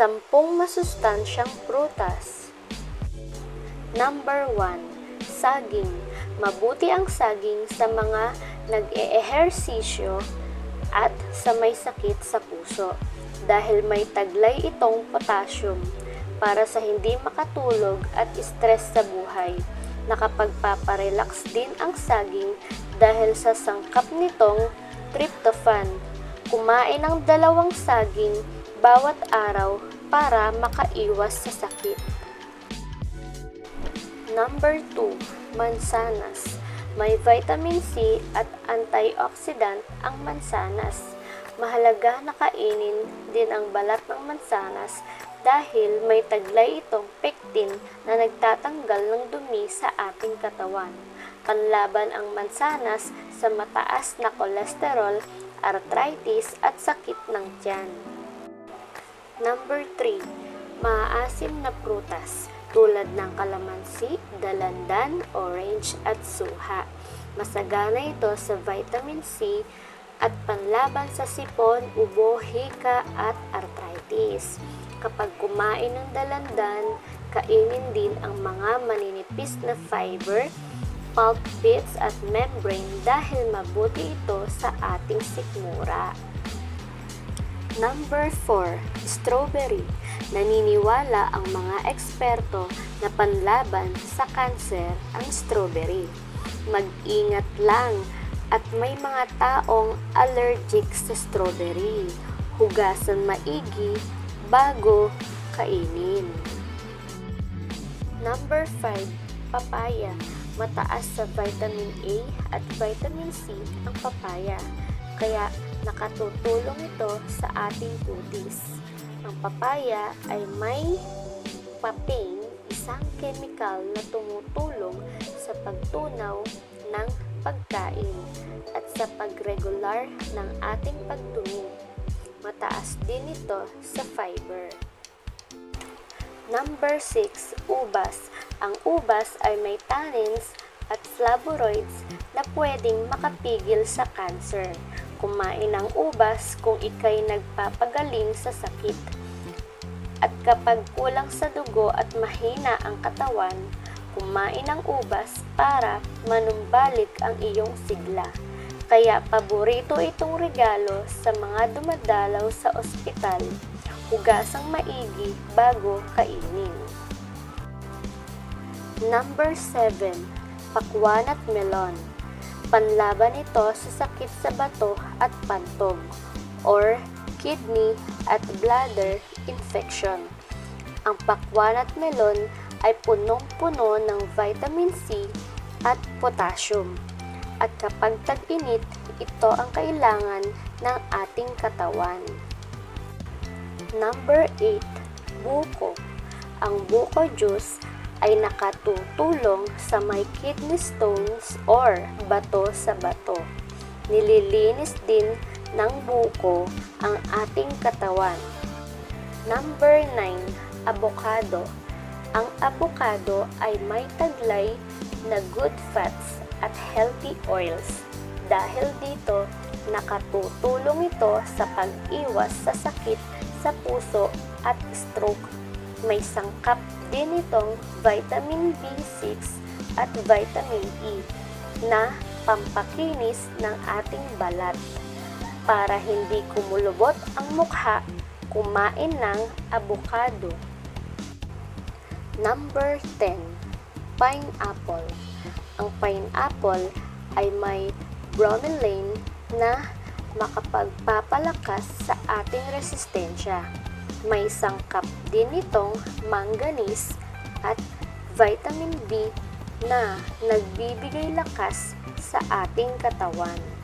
Sampung masustansyang prutas. Number 1. Saging. Mabuti ang saging sa mga nag-eehersisyo at sa may sakit sa puso dahil may taglay itong potassium para sa hindi makatulog at stress sa buhay. Nakapagpaparelax din ang saging dahil sa sangkap nitong tryptophan. Kumain ng dalawang saging bawat araw para makaiwas sa sakit. Number 2, mansanas. May vitamin C at antioxidant ang mansanas. Mahalaga na kainin din ang balat ng mansanas dahil may taglay itong pectin na nagtatanggal ng dumi sa ating katawan. Panlaban ang mansanas sa mataas na kolesterol, arthritis at sakit ng tiyan. Number 3, maaasim na prutas tulad ng kalamansi, dalandan, orange at suha. Masagana ito sa vitamin C at panlaban sa sipon, ubo, hika at arthritis. Kapag kumain ng dalandan, kainin din ang mga maninipis na fiber, pulp bits at membrane dahil mabuti ito sa ating sikmura. Number 4, strawberry. Naniniwala ang mga eksperto na panlaban sa kanser ang strawberry. Mag-ingat lang at may mga taong allergic sa strawberry. Hugasan maigi bago kainin. Number 5, papaya. Mataas sa vitamin A at vitamin C ang papaya. Kaya nakatutulong ito sa ating kutis. Ang papaya ay may papain, isang chemical na tumutulong sa pagtunaw ng pagkain at sa pagregular ng ating pagdumi. Mataas din ito sa fiber. Number 6, ubas. Ang ubas ay may tannins at flavonoids na pwedeng makapigil sa cancer. Kumain ng ubas kung ikay nagpapagaling sa sakit. At kapag kulang sa dugo at mahina ang katawan, kumain ng ubas para manumbalik ang iyong sigla. Kaya paborito itong regalo sa mga dumadalaw sa ospital. Hugasang maigi bago kainin. Number 7. Pakwan at melon. Panlaban ito sa sakit sa bato at pantog or kidney at bladder infection. Ang pakwan at melon ay punong-puno ng vitamin C at potassium. At kapag tag-init, ito ang kailangan ng ating katawan. Number 8, buko. Ang buko juice ay nakatutulong sa may kidney stones or bato sa bato. Nililinis din ng buko ang ating katawan. Number 9, avocado. Ang avocado ay may taglay na good fats at healthy oils. Dahil dito, nakatutulong ito sa pag-iwas sa sakit sa puso at stroke. May sangkap din itong vitamin B6 at vitamin E na pampakinis ng ating balat. Para hindi kumulubot ang mukha, kumain ng avocado. Number 10, pineapple. Ang pineapple ay may bromelain na makapagpapalakas sa ating resistensya. May sangkap din itong manganese at vitamin B na nagbibigay lakas sa ating katawan.